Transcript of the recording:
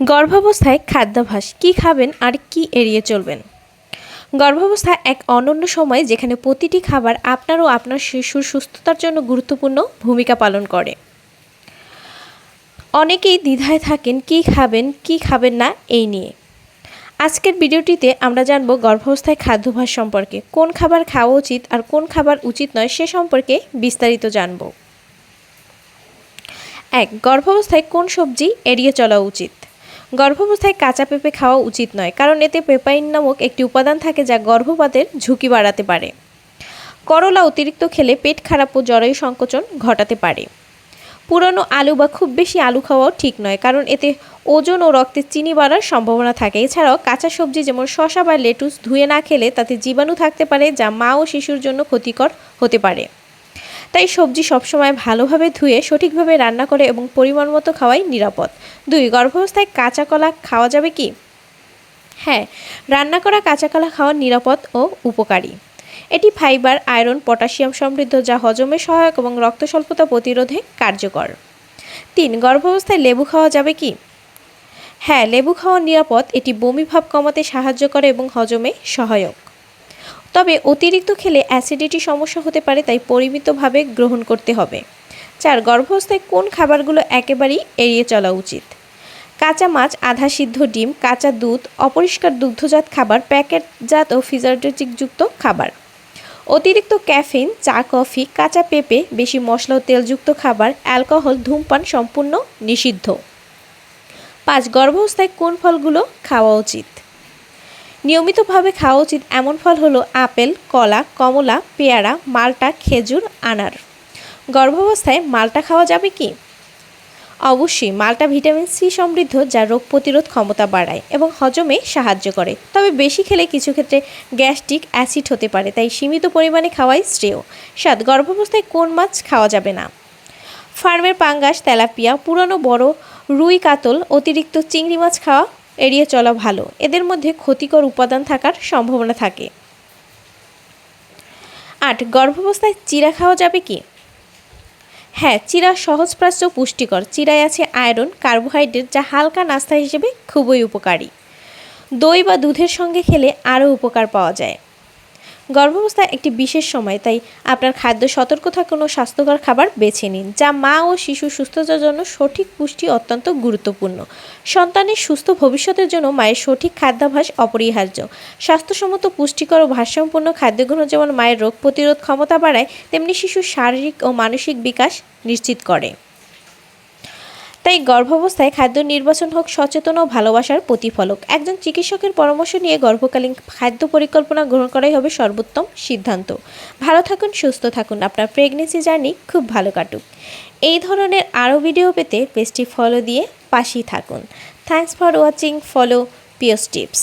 গর্ভাবস্থায় খাদ্যাভ্যাস, কী খাবেন আর কি এড়িয়ে চলবেন? গর্ভাবস্থা এক অনন্য সময় যেখানে প্রতিটি খাবার আপনার ও আপনার শিশুর সুস্থতার জন্য গুরুত্বপূর্ণ ভূমিকা পালন করে। অনেকেই দ্বিধায় থাকেন কি খাবেন কি খাবেন না এই নিয়ে। আজকের ভিডিওটিতে আমরা জানব গর্ভাবস্থায় খাদ্যাভ্যাস সম্পর্কে, কোন খাবার খাওয়া উচিত আর কোন খাবার উচিত নয় সে সম্পর্কে বিস্তারিত জানব। এক, গর্ভাবস্থায় কোন সবজি এড়িয়ে চলা উচিত? গর্ভাবস্থায় কাঁচা পেঁপে খাওয়া উচিত নয়, কারণ এতে পেপাইন নামক একটি উপাদান থাকে যা গর্ভপাতের ঝুঁকি বাড়াতে পারে। করলা অতিরিক্ত খেলে পেট খারাপ ও জরায়ু সংকোচন ঘটাতে পারে। পুরনো আলু বা খুব বেশি আলু খাওয়াও ঠিক নয়, কারণ এতে ওজন ও রক্তে চিনি বাড়ার সম্ভাবনা থাকে। এছাড়াও কাঁচা সবজি যেমন শশা বা লেটুস ধুয়ে না খেলে তাতে জীবাণু থাকতে পারে, যা মা ও শিশুর জন্য ক্ষতিকর হতে পারে। তাই সবজি সবসময় ভালোভাবে ধুয়ে, সঠিকভাবে রান্না করে এবং পরিমাণ মতো খাওয়াই নিরাপদ। দুই, গর্ভাবস্থায় কাঁচা কলা খাওয়া যাবে কি? হ্যাঁ রান্না করা কাঁচা কলা খাওয়া নিরাপদ ও উপকারী। এটি ফাইবার, আয়রন, পটাশিয়াম সমৃদ্ধ যা হজমে সহায়ক এবং রক্ত স্বল্পতা প্রতিরোধে কার্যকর। তিন, গর্ভাবস্থায় লেবু খাওয়া যাবে কি? হ্যাঁ লেবু খাওয়া নিরাপদ, এটি বমি ভাব কমাতে সাহায্য করে এবং হজমে সহায়ক। তবে অতিরিক্ত খেলে অ্যাসিডিটি সমস্যা হতে পারে, তাই পরিমিতভাবে গ্রহণ করতে হবে। চার, গর্ভাবস্থায় কোন খাবারগুলো একেবারেই এড়িয়ে চলা উচিত? কাঁচা মাছ, আধা সিদ্ধ ডিম, কাঁচা দুধ, অপরিষ্কার দুগ্ধজাত খাবার, প্যাকেটজাত ও ফিজারটিকযুক্ত খাবার। অতিরিক্ত ক্যাফিন, চা, কফি, কাঁচা পেঁপে, বেশি মশলা ও তেলযুক্ত খাবার, অ্যালকোহল, ধূমপান সম্পূর্ণ নিষিদ্ধ। পাঁচ, গর্ভাবস্থায় কোন ফলগুলো খাওয়া উচিত? নিয়মিতভাবে খাওয়া উচিত এমন ফল হলো আপেল, কলা, কমলা, পেয়ারা, মালটা, খেজুর, আনার। গর্ভাবস্থায় মালটা খাওয়া যাবে কি? অবশ্যই মালটা ভিটামিন সি সমৃদ্ধ যা রোগ প্রতিরোধ ক্ষমতা বাড়ায় এবং হজমে সাহায্য করে। তবে বেশি খেলে কিছু ক্ষেত্রে গ্যাস্ট্রিক অ্যাসিড হতে পারে, তাই সীমিত পরিমাণে খাওয়াই শ্রেয়। সাত, গর্ভাবস্থায় কোন মাছ খাওয়া যাবে না? ফার্মের পাঙ্গাস, তেলাপিয়া, পুরানো বড় রুই কাতল, অতিরিক্ত চিংড়ি মাছ খাওয়া এড়িয়ে চলা ভালো। এদের মধ্যে ক্ষতিকর উপাদান থাকার সম্ভাবনা থাকে। আট, গর্ভাবস্থায় চিরা খাওয়া যাবে কি? হ্যাঁ চিরা সহজপ্রাচ্য পুষ্টিকর। চিরায় আছে আয়রন, কার্বোহাইড্রেট, যা হালকা নাস্তা হিসেবে খুবই উপকারী। দই বা দুধের সঙ্গে খেলে আরও উপকার পাওয়া যায়। গর্ভাবস্থা একটি বিশেষ সময়, তাই আপনার খাদ্য সতর্ক থাকুন ও স্বাস্থ্যকর খাবার বেছে নিন, যা মা ও শিশু সুস্থতার জন্য সঠিক পুষ্টি অত্যন্ত গুরুত্বপূর্ণ। সন্তানের সুস্থ ভবিষ্যতের জন্য মায়ের সঠিক খাদ্যাভ্যাস অপরিহার্য। স্বাস্থ্যসম্মত পুষ্টিকর ও ভারসাম্যপূর্ণ খাদ্য গ্রহণ যেমন মায়ের রোগ প্রতিরোধ ক্ষমতা বাড়ায়, তেমনি শিশুর শারীরিক ও মানসিক বিকাশ নিশ্চিত করে। তাই গর্ভাবস্থায় খাদ্য নির্বাচন হোক, সচেতন ও ভালোবাসার প্রতিফলক। একজন চিকিৎসকের পরামর্শ নিয়ে গর্ভকালীন খাদ্য পরিকল্পনা গ্রহণ করাই হবে সর্বোত্তম সিদ্ধান্ত। ভালো থাকুন, সুস্থ থাকুন। আপনার প্রেগনেন্সি জার্নি খুব ভালো কাটুক। এই ধরনের আরও ভিডিও পেতে পেজটি ফলো দিয়ে পাশেই থাকুন। থ্যাংকস ফর ওয়াচিং ফলো পিওস টিপস